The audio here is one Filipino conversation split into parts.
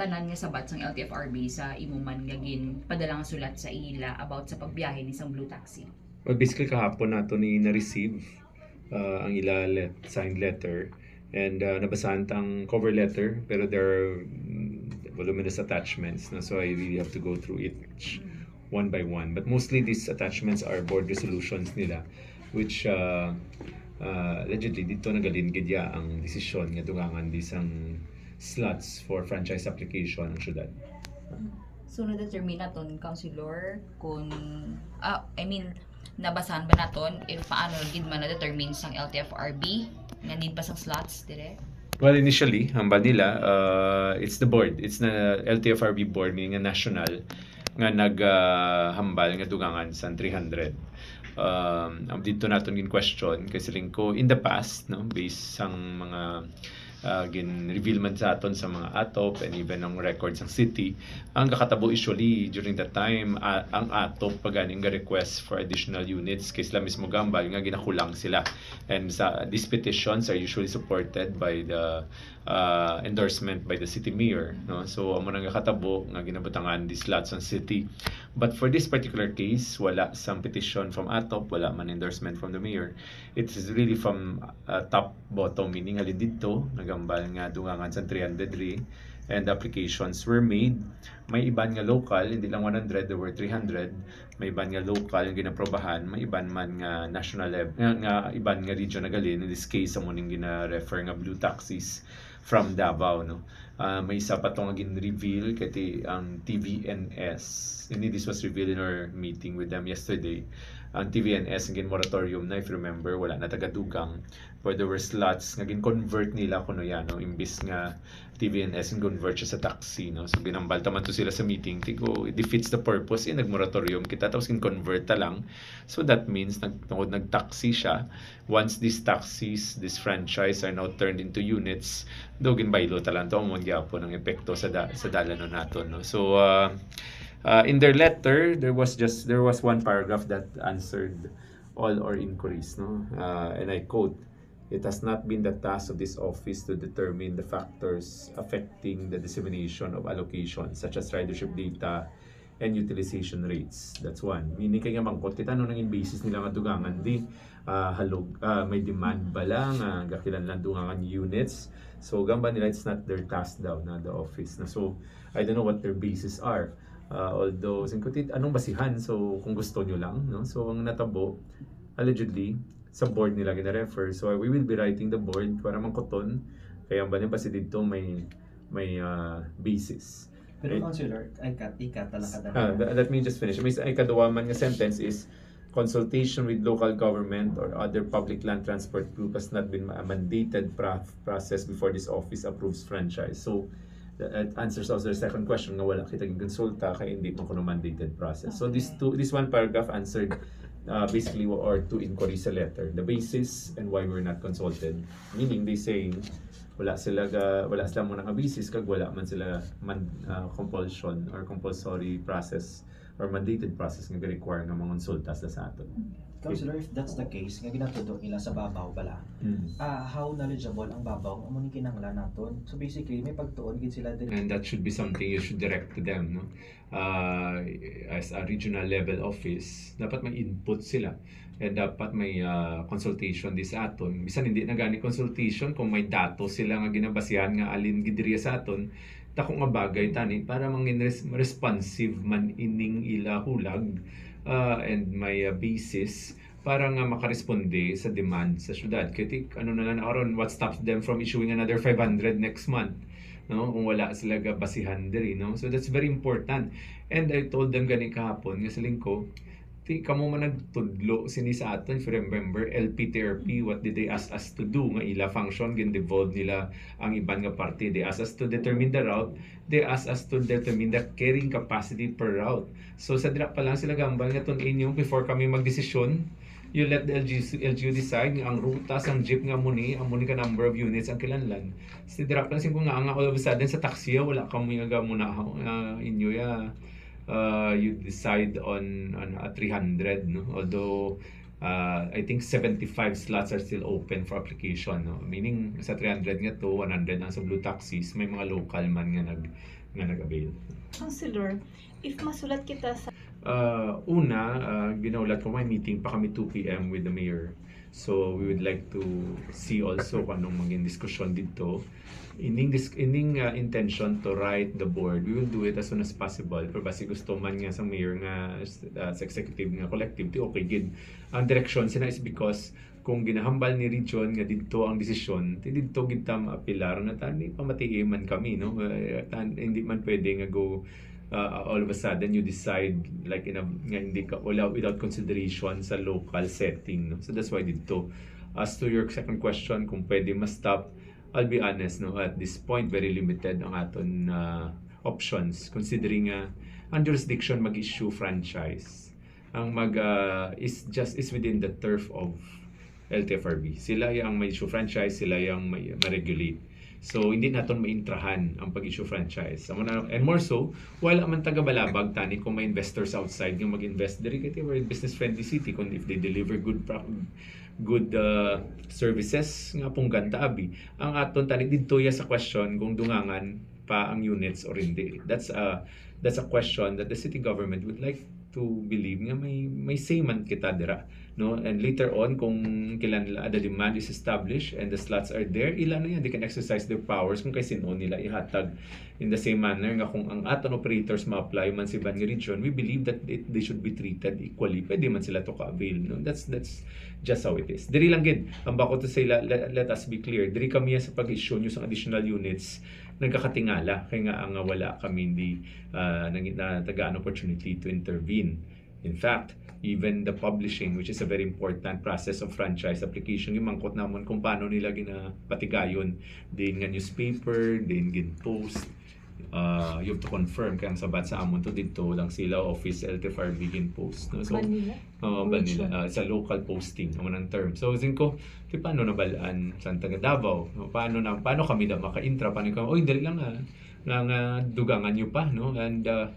tanan nga sabat sang LTFRB sa imuman nga gin padala nga sulat sa ila about sa pagbiyahe ni sang Blue Taxi. Well, basically kahapon nato ni na-receive uh, ang ila let, signed letter and uh, nabasahan tang cover letter pero there are voluminous attachments na so I really have to go through it one by one but mostly these attachments are board resolutions nila which uh, uh, allegedly dito nagalin gidya ang desisyon nga dugangan disang slots for franchise application ng syudad. So na-determine naton councilor kung ah I mean nabasahan ba naton if paano gid man na-determine sang LTFRB nga need pa sang slots dire? Well, initially, hamba nila, uh, it's the board. It's na LTFRB board, meaning a national, nga naghambal nga dugangan sa 300. Um, ang dito natin gin question kasi ko in the past, no, based sang mga uh, gin reveal man sa aton sa mga atop and even ang records ng city. Ang kakatabo usually during that time a- ang atop paganing nga request for additional units kay sila mismo gambal nga ginakulang sila. And sa these petitions are usually supported by the uh, endorsement by the city mayor no? So amo nang kakatabo nga ginabutangan these lots ng city. But for this particular case wala sang petition from atop wala man endorsement from the mayor. It is really from uh, top bottom meaning halin dito nagambal nga dungangan sa 300 ri and applications were made. May iban nga local hindi lang 100 there were 300 may iban nga local yung ginaprobahan may iban man nga national level nga, nga iban nga region na galin in this case amo ning gina-refer nga blue taxis from Davao no? Ah, may isa pa tong gin reveal kati ang TVNS and this was revealed in our meeting with them yesterday ang TVNS ang gin moratorium na if you remember wala na tagadugang but there were slots nga gin convert nila kuno yan no? Imbis nga TVNS and convert siya sa taxi no? So ginambalta man to sila sa meeting tigo it defeats the purpose in nagmoratorium kita tapos gin convert ta lang. So that means nag nag-taxi siya. Once these taxis this franchise are now turned into units do ginbaylo ta lang to mo gyapon ang epekto sa da, sa dalanon naton no? So uh, uh, in their letter there was just there was one paragraph that answered all our inquiries no uh, and I quote It has not been the task of this office to determine the factors affecting the dissemination of allocations such as ridership data and utilization rates. That's one. Meaning kaya mangkot kita no nang basis nila nga dugangan di ah, halog ah, may demand ba lang uh, gakilanlan dugangan units. So gamba nila it's not their task daw na the office na. So I don't know what their basis are. Uh, although singkutit anong basihan so kung gusto nyo lang no so ang natabo allegedly sa board nila gina-refer. So we will be writing the board para mangkoton. Kaya ba niya kasi dito may may uh, basis. Pero Right. consular, ay kat, ikat talaga Ah, th- let me just finish. May ay kaduwa man nga sentence is consultation with local government or other public land transport group has not been a mandated pra- process before this office approves franchise. So that answers also the second question nga wala kita konsulta kay hindi mo kuno mandated process. So this two this one paragraph answered uh, basically or two inquiries sa letter. The basis and why we're not consulted. Meaning they saying wala sila ga, wala sila mo nang basis kag wala man sila man uh, compulsion or compulsory process or mandated process nga require nga mga konsulta sa aton. Consular, if that's the case, nga ginatudok nila sa babaw pala, Mm. ah how knowledgeable ang babaw amo ni kinahanglan naton. So basically, may pagtuon gid sila diri. And that should be something you should direct to them, no? Uh, as a regional level office, dapat may input sila. And dapat may uh, consultation di sa aton. Bisan hindi na gani consultation kung may dato sila nga ginabasihan nga alin gidriya sa aton, tako nga bagay tani para mangin res- responsive man ining ila hulag uh, and may uh, basis para nga makaresponde sa demand sa syudad. Kaya ano na lang aron what stops them from issuing another 500 next month? no kung wala sila basihan diri no so that's very important and I told them gani kahapon nga sa lingko ti kamo man nagtudlo sini sa aton if you remember LPTRP what did they ask us to do? Nga ila function gin devolve nila ang iban nga parte they ask us to determine the route. They ask us to determine the carrying capacity per route. So sa dira pa lang sila gambal nga tun inyo before kami magdesisyon you let the LGU, LGU decide nga ang ruta sang jeep nga muni ang muni ka number of units ang kilanlan. Si dira pa lang sing nga nga all of a sudden sa taxi wala ka mo nga muna uh, inyo ya uh, you decide on on a 300 no although uh, I think 75 slots are still open for application no meaning sa 300 nga to 100 ang sa blue taxis may mga local man nga nag nga nag-avail Counselor, if masulat kita sa Uh, una, uh, ginaulat ko may meeting pa kami 2 p.m. with the mayor. So we would like to see also kung anong maging diskusyon dito. Ining, dis- ining uh, intention to write the board, we will do it as soon as possible. Pero basi gusto man nga sa mayor nga uh, sa executive nga collective, di okay gid. Ang direction sina is because kung ginahambal ni region nga dito ang desisyon, ti dito gid ta maapilar na tani pamatii man kami no. Uh, tan, hindi man pwede nga go uh, all of a sudden you decide like in a nga hindi ka wala without consideration sa local setting. No? So that's why dito. As to your second question kung pwede ma-stop I'll be honest no? At this point very limited ang aton uh, options. Considering uh, ang jurisdiction mag-issue franchise. Ang mag uh, is just is within the turf of LTFRB sila yung may issue franchise sila yung may ma-regulate So, hindi naton maintrahan ang pag-issue franchise. And more so, wala man taga balabag tani kung may investors outside yung mag-invest diri kay we're a business friendly city kung if they deliver good good uh, services nga pong ganta abi. Ang aton tani didto ya sa question kung dungangan pa ang units or hindi. That's a that's a question that the city government would like to believe nga may may say man kita dira no? And later on kung kailan nila the demand is established and the slots are there ilan na yan. They can exercise their powers kung kay sino nila ihatag in the same manner nga kung ang aton operators ma-apply man si Bangi Region we believe that it, they should be treated equally. Pwede man sila to ka-avail no? That's that's just how it is. Diri lang gid ang bako to say let, let us be clear. Diri kami sa pag-issue nyo sa additional units nagkakatingala. Kaya nga ang wala kami hindi uh, nang na, tagaan opportunity to intervene. In fact even the publishing which is a very important process of franchise application yung mangkot namon kung paano nila ginapatigayon din nga newspaper din gin post uh, you have to confirm kaya ang sa amon to dito lang sila office LTFR begin post no so Manila. Oo, ba nila? Ah, sa local posting, ang ng term. So, zin ko, di paano nabalaan sa taga Davao? No? Paano na paano kami na maka-intra? Paano kami, oy, dali lang ah, lang ah, dugangan nyo pa, no? And uh,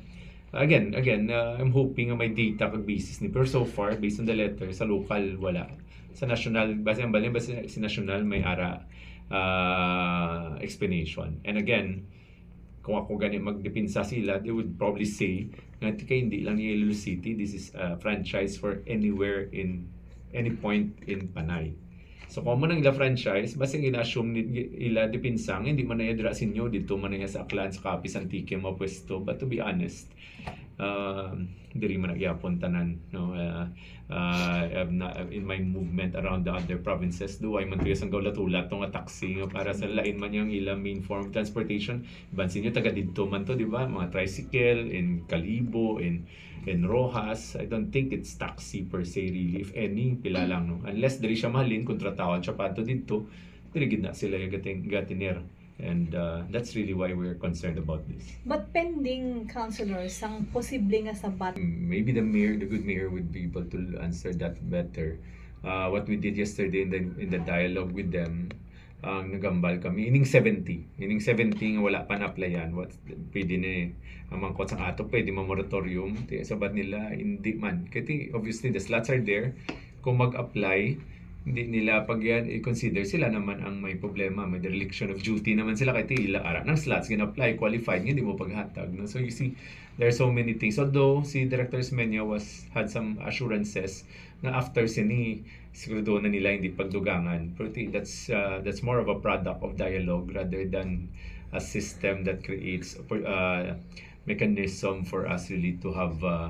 again, again, uh, I'm hoping nga may data kag basis ni. Pero so far, based on the letter, sa local, wala. Sa national, base ang balin, base sa national, may ara uh, explanation. And again, kung ako gani magdepinsa sila, they would probably say na kay hindi lang Iloilo City, this is a franchise for anywhere in any point in Panay. So kung mo nang ila franchise, basta ina-assume ila depinsang, hindi man na yadra sinyo dito man na sa Aklan, sa Kapis, Antique, mga pwesto. But to be honest, um, diri man nagyapon tanan no? Uh, uh, I'm not- in my movement around the other provinces do I man tuyo sang gawlat-ulat tong taxi para sa lain man yung ilang main form of transportation. Bansin nyo taga didto man to di ba? Mga tricycle in Kalibo in in Rojas. I don't think it's taxi per se really if any pila lang no? Unless diri siya mahalin kontratawan siya pato didto diri gid na sila yung gating gatiner and uh, that's really why we're concerned about this. But pending, Counselor, sang posible nga sabat maybe the mayor, the good mayor, would be able to answer that better. Uh, what we did yesterday in the in the dialogue with them, ang nagambal kami ining 70 ining 70 nga wala pa na applyan what pwede na eh. Ang mangkot sa ato pwede ma moratorium. Ti sabat nila hindi man. Kaya obviously the slots are there. Kung mag-apply hindi nila pag yan i-consider sila naman ang may problema may dereliction of duty naman sila kay tila ara ng slots gina-apply qualified nga hindi mo paghatag no? So you see there are so many things. Although si Director Smenya was had some assurances na after sini siguro na nila hindi pagdugangan. Pero that's uh, that's more of a product of dialogue rather than a system that creates uh, mechanism for us really to have uh,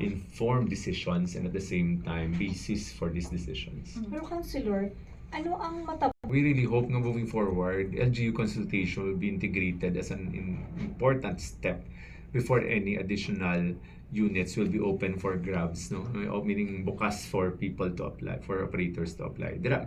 informed decisions and at the same time basis for these decisions. Pero Counselor, ano ang mata We really hope nga moving forward, LGU consultation will be integrated as an in- important step before any additional units will be open for grabs, no? Meaning bukas for people to apply, for operators to apply. Dira,